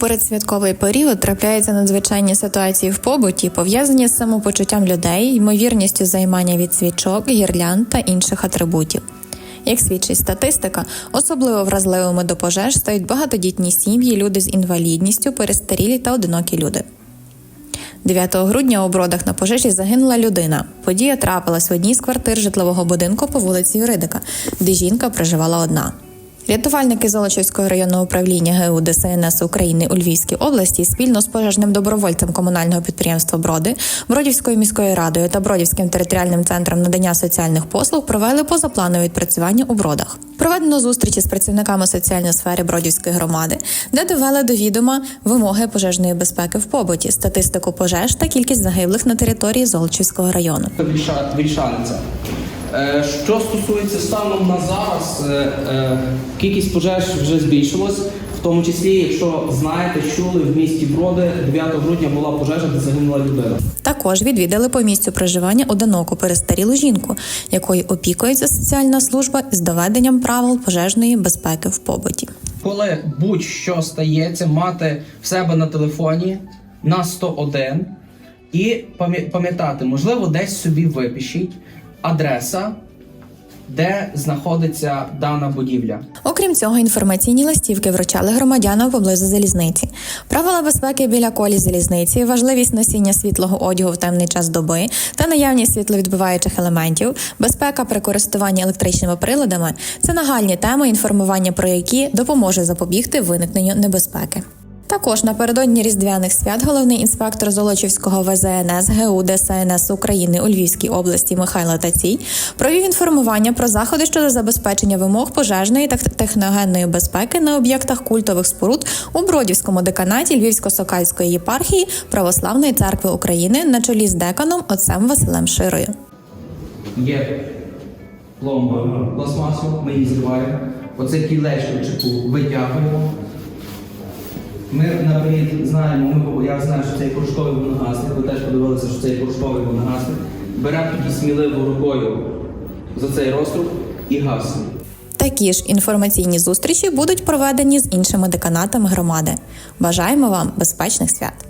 передсвятковий період трапляються надзвичайні ситуації в побуті, пов'язані з самопочуттям людей, ймовірністю займання від свічок, гірлянд та інших атрибутів. Як свідчить статистика, особливо вразливими до пожеж стають багатодітні сім'ї, люди з інвалідністю, перестарілі та одинокі люди. 9 грудня у бродах на пожежі загинула людина. Подія трапилась в одній з квартир житлового будинку по вулиці Юридика, де жінка проживала одна. Рятувальники Золочівського районного управління ГУ ДСНС України у Львівській області спільно з пожежним добровольцем комунального підприємства Броди, Бродівською міською радою та Бродівським територіальним центром надання соціальних послуг провели позапланове відпрацювання у бродах. Проведено зустрічі з працівниками соціальної сфери Бродівської громади, де довели до відома вимоги пожежної безпеки в побуті, статистику пожеж та кількість загиблих на території Золочівського району. Вільша- Вільшаниця. Е, Що стосується станом на зараз, е, е, кількість пожеж вже збільшилась. В тому числі, якщо знаєте, чули в місті Броди 9 грудня була пожежа, де загинула людина. Також відвідали по місцю проживання одиноку перестарілу жінку, якою опікується соціальна служба із доведенням правил пожежної безпеки в побуті. Коли будь-що стається, мати в себе на телефоні на 101 і пам'ятати, можливо, десь собі випишіть адреса, де знаходиться дана будівля. Окрім цього, інформаційні листівки вручали громадянам поблизу залізниці. Правила безпеки біля колі залізниці, важливість носіння світлого одягу в темний час доби та наявність світловідбиваючих елементів, безпека при користуванні електричними приладами це нагальні теми, інформування про які допоможе запобігти виникненню небезпеки. Також напередодні різдвяних свят головний інспектор Золочівського ВЗНС ГУ ДСНС України у Львівській області Михайло Тацій провів інформування про заходи щодо забезпечення вимог пожежної та техногенної безпеки на об'єктах культових споруд у Бродівському деканаті Львівсько-Сокальської єпархії Православної церкви України на чолі з деканом отцем Василем Широю. Є пломба пластмасу, ми її зриваємо. Оце кілечко чеку витягуємо. Ми наприклад, знаємо, ми, я знаю, що цей коштовий вогнегасник, ви теж подивилися, що цей порошковий вогнегасник. Беремо тоді сміливо рукою за цей розтруп і гасне. Такі ж інформаційні зустрічі будуть проведені з іншими деканатами громади. Бажаємо вам безпечних свят!